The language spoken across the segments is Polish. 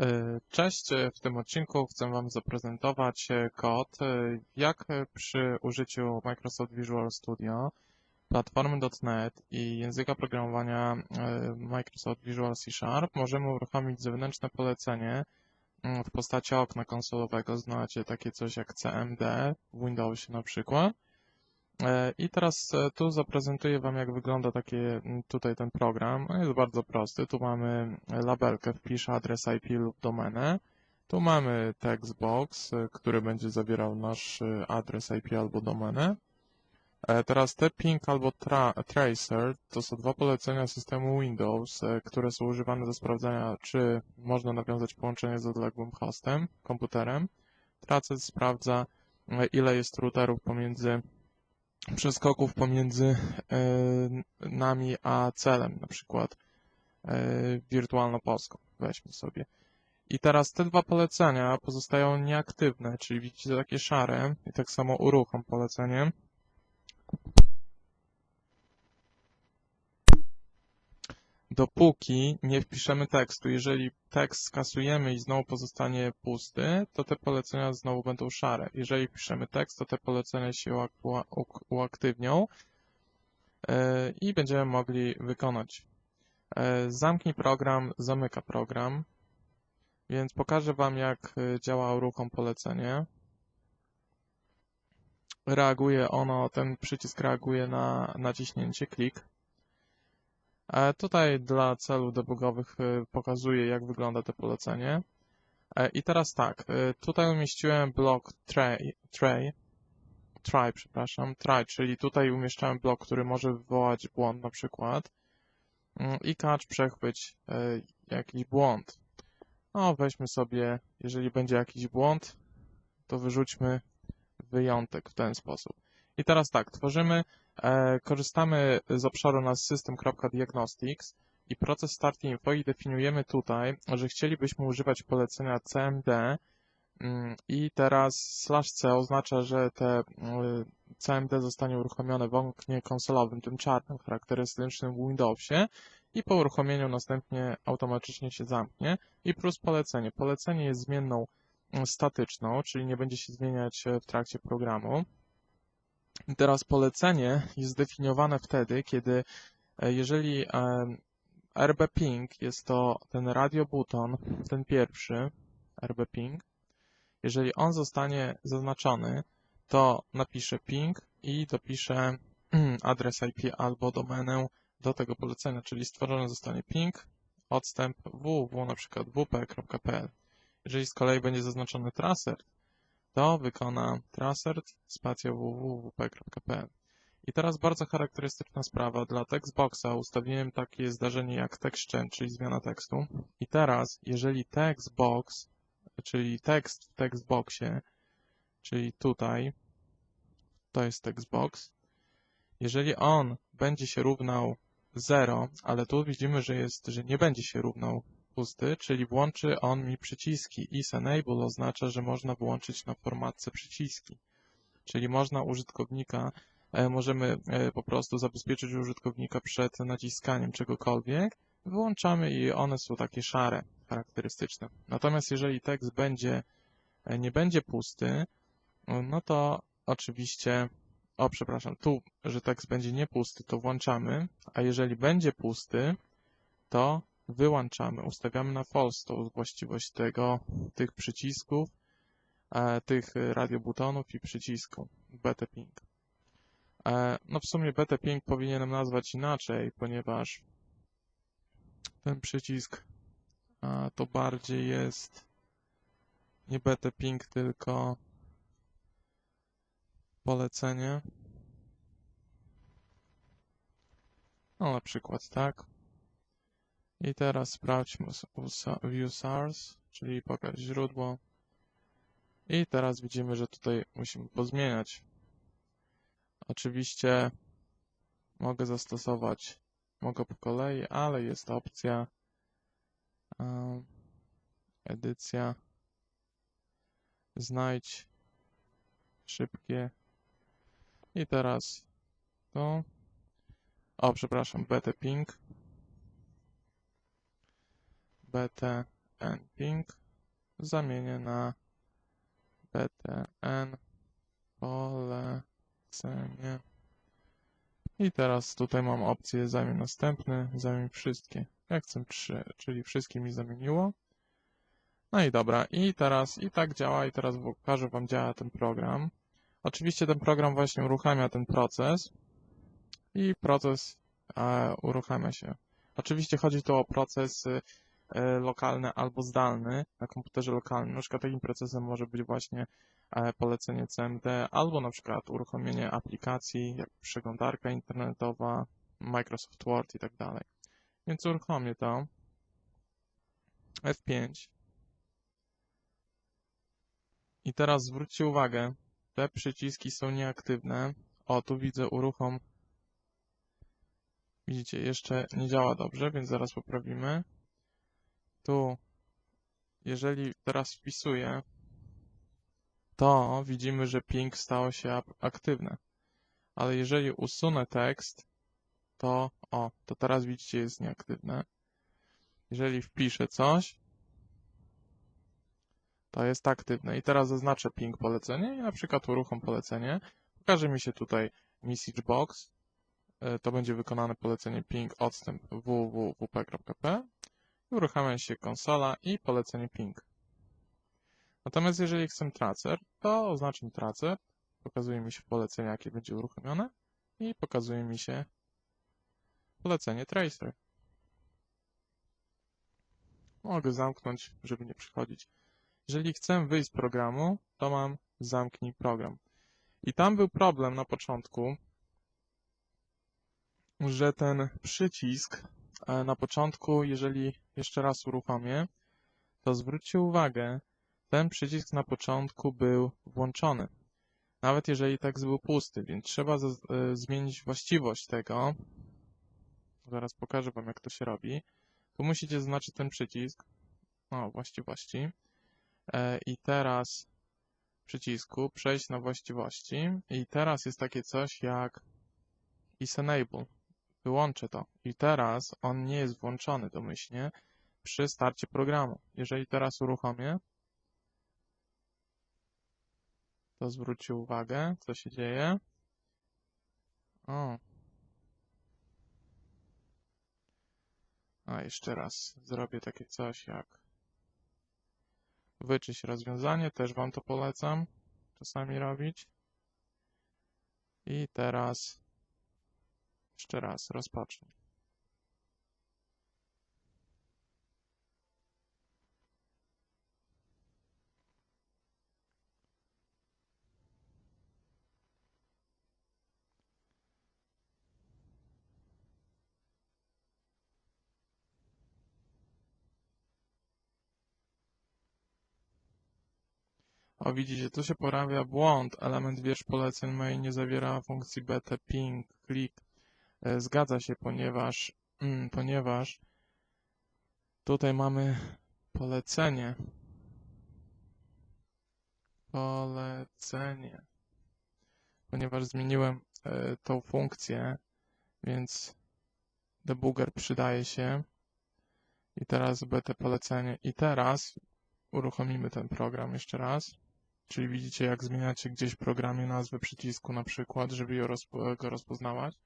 E, Cześć, e, w tym odcinku chcę Wam zaprezentować e, kod, jak przy użyciu Microsoft Visual Studio, platformy .NET i języka programowania Microsoft Visual C Sharp możemy uruchomić zewnętrzne polecenie mm, w postaci okna konsolowego. Znacie takie coś jak CMD w Windowsie na przykład. E, I teraz e, tu zaprezentuję Wam, jak wygląda takie, m, tutaj ten program. On jest bardzo prosty. Tu mamy labelkę, wpisz adres IP lub domenę. Tu mamy textbox, e, który będzie zawierał nasz e, adres IP albo domenę. E, Teraz te ping albo tra tracer to są dwa polecenia systemu Windows, e, które są używane do sprawdzania, czy można nawiązać połączenie z odległym hostem, komputerem. Tracer sprawdza, e, ile jest routerów pomiędzy przeskoków pomiędzy e, nami a celem, na przykład e, wirtualno-polską. Weźmy sobie. I teraz te dwa polecenia pozostają nieaktywne, czyli widzicie takie szare i tak samo uruchom polecenie. Dopóki nie wpiszemy tekstu, jeżeli tekst skasujemy i znowu pozostanie pusty, to te polecenia znowu będą szare. Jeżeli wpiszemy tekst, to te polecenia się uaktywnią e, i będziemy mogli wykonać. E, Zamknij program, zamyka program, więc pokażę Wam, jak e, działa uruchom polecenie. Reaguje ono, ten przycisk reaguje na naciśnięcie, klik. E, Tutaj dla celów debugowych e, pokazuję, jak wygląda to polecenie. E, I teraz tak, e, tutaj umieściłem blok tray, tray, try, przepraszam, try, czyli tutaj umieszczałem blok, który może wywołać błąd na przykład Mm, i catch przechwyć e, jakiś błąd. No, weźmy sobie, jeżeli będzie jakiś błąd, to wyrzućmy wyjątek w ten sposób. I teraz tak, tworzymy, korzystamy z obszaru na system.diagnostics i proces start info i definiujemy tutaj, że chcielibyśmy używać polecenia cmd mm, i teraz slash c oznacza, że te y, cmd zostanie uruchomione w oknie konsolowym, tym czarnym, charakterystycznym w Windowsie i po uruchomieniu następnie automatycznie się zamknie i plus polecenie. Polecenie jest zmienną mm, statyczną, czyli nie będzie się zmieniać e, w trakcie programu. Teraz polecenie jest zdefiniowane wtedy, kiedy e, jeżeli e, RB ping jest to ten radio button, ten pierwszy RB ping, jeżeli on zostanie zaznaczony, to napiszę ping i dopiszę adres IP albo domenę do tego polecenia, czyli stworzony zostanie ping odstęp www na przykład wp.pl. Jeżeli z kolei będzie zaznaczony tracer, to wykona tracert spacja www.wp.pl. I teraz bardzo charakterystyczna sprawa. Dla textboxa ustawiłem takie zdarzenie jak text czyli zmiana tekstu. I teraz, jeżeli textbox, czyli tekst w textboxie, czyli tutaj, to jest textbox, jeżeli on będzie się równał 0, ale tu widzimy, że jest, że nie będzie się równał pusty, czyli włączy on mi przyciski. Is enable oznacza, że można włączyć na formatce przyciski. Czyli można użytkownika, e, możemy e, po prostu zabezpieczyć użytkownika przed naciskaniem czegokolwiek. Wyłączamy i one są takie szare, charakterystyczne. Natomiast jeżeli tekst będzie, e, nie będzie pusty, no to oczywiście, o przepraszam, tu, że tekst będzie nie pusty, to włączamy, a jeżeli będzie pusty, to wyłączamy, ustawiamy na false tą właściwość tego, tych przycisków, e, tych radiobutonów i przycisku BTPing. E, no w sumie BTPing powinienem nazwać inaczej, ponieważ ten przycisk a, to bardziej jest nie BTPing, tylko polecenie. No na przykład tak. I teraz sprawdźmy view source, czyli pokaż źródło. I teraz widzimy, że tutaj musimy pozmieniać. Oczywiście mogę zastosować, mogę po kolei, ale jest opcja em, edycja znajdź szybkie i teraz to o przepraszam BT ping BT nping zamienię na btn polecenie. I teraz tutaj mam opcję zamień następny, zamień wszystkie. Jak chcę trzy, czyli wszystkie mi zamieniło. No i dobra, i teraz i tak działa, i teraz pokażę Wam działa ten program. Oczywiście ten program właśnie uruchamia ten proces i proces e, uruchamia się. Oczywiście chodzi tu o proces e, lokalny albo zdalny na komputerze lokalnym. Na przykład takim procesem może być właśnie e, polecenie CMD albo na przykład uruchomienie aplikacji jak przeglądarka internetowa, Microsoft Word i tak dalej. Więc uruchomię to. F5. I teraz zwróćcie uwagę, te przyciski są nieaktywne. O, tu widzę uruchom. Widzicie, jeszcze nie działa dobrze, więc zaraz poprawimy. Tu, jeżeli teraz wpisuję, to widzimy, że ping stało się aktywne. Ale jeżeli usunę tekst, to o, to teraz widzicie jest nieaktywne. Jeżeli wpiszę coś, to jest aktywne. I teraz zaznaczę ping polecenie i na przykład uruchom polecenie. Pokaże mi się tutaj message box. E, to będzie wykonane polecenie ping odstęp www.wp.p. Uruchamia się konsola i polecenie ping. Natomiast jeżeli chcę tracer, to oznaczam tracer. Pokazuje mi się polecenie, jakie będzie uruchomione i pokazuje mi się polecenie tracer. Mogę zamknąć, żeby nie przychodzić. Jeżeli chcę wyjść z programu, to mam zamknij program. I tam był problem na początku, że ten przycisk e, na początku, jeżeli jeszcze raz uruchomię, to zwróćcie uwagę, ten przycisk na początku był włączony. Nawet jeżeli tekst był pusty, więc trzeba e, zmienić właściwość tego. Zaraz pokażę Wam, jak to się robi. Tu musicie zaznaczyć ten przycisk. O, właściwości. E, i teraz przycisku przejść na właściwości i teraz jest takie coś jak isEnable. Wyłączę to i teraz on nie jest włączony domyślnie przy starcie programu. Jeżeli teraz uruchomię, to zwróćcie uwagę, co się dzieje. O. A jeszcze raz zrobię takie coś jak Wyczyść rozwiązanie, też Wam to polecam czasami robić. I teraz jeszcze raz rozpocznij. O, widzicie, tu się pojawia błąd. Element wiersz poleceń mail nie zawiera funkcji bt ping click. E, zgadza się, ponieważ, mm, ponieważ tutaj mamy polecenie. Polecenie. Ponieważ zmieniłem y, tą funkcję, więc debugger przydaje się. I teraz bt polecenie. I teraz uruchomimy ten program jeszcze raz. Czyli widzicie, jak zmieniacie gdzieś w programie nazwę przycisku na przykład, żeby go rozpoznawać,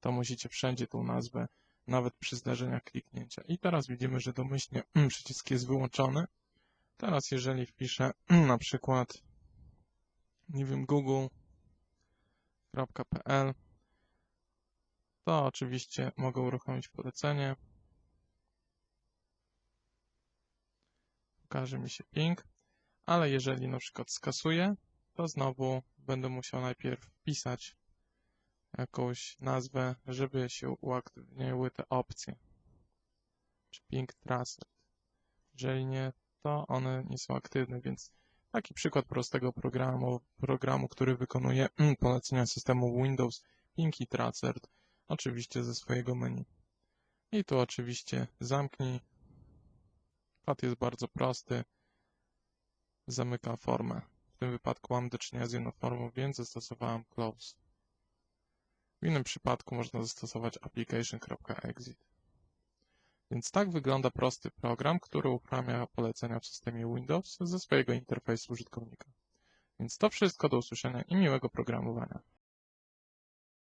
to musicie wszędzie tą nazwę, nawet przy zdarzeniach kliknięcia. I teraz widzimy, że domyślnie przycisk jest wyłączony. Teraz jeżeli wpiszę na przykład, nie wiem, google.pl, to oczywiście mogę uruchomić polecenie. Pokaże mi się ping ale jeżeli na przykład skasuję, to znowu będę musiał najpierw wpisać jakąś nazwę, żeby się uaktywniły te opcje. Czy ping trusted. Jeżeli nie, to one nie są aktywne, więc taki przykład prostego programu, programu, który wykonuje polecenia systemu Windows Pinky Tracer, oczywiście ze swojego menu. I tu oczywiście zamknij. Pad jest bardzo prosty zamyka formę. W tym wypadku mam do czynienia z jedną formą, więc zastosowałem close. W innym przypadku można zastosować application.exit. Więc tak wygląda prosty program, który uruchamia polecenia w systemie Windows ze swojego interfejsu użytkownika. Więc to wszystko, do usłyszenia i miłego programowania.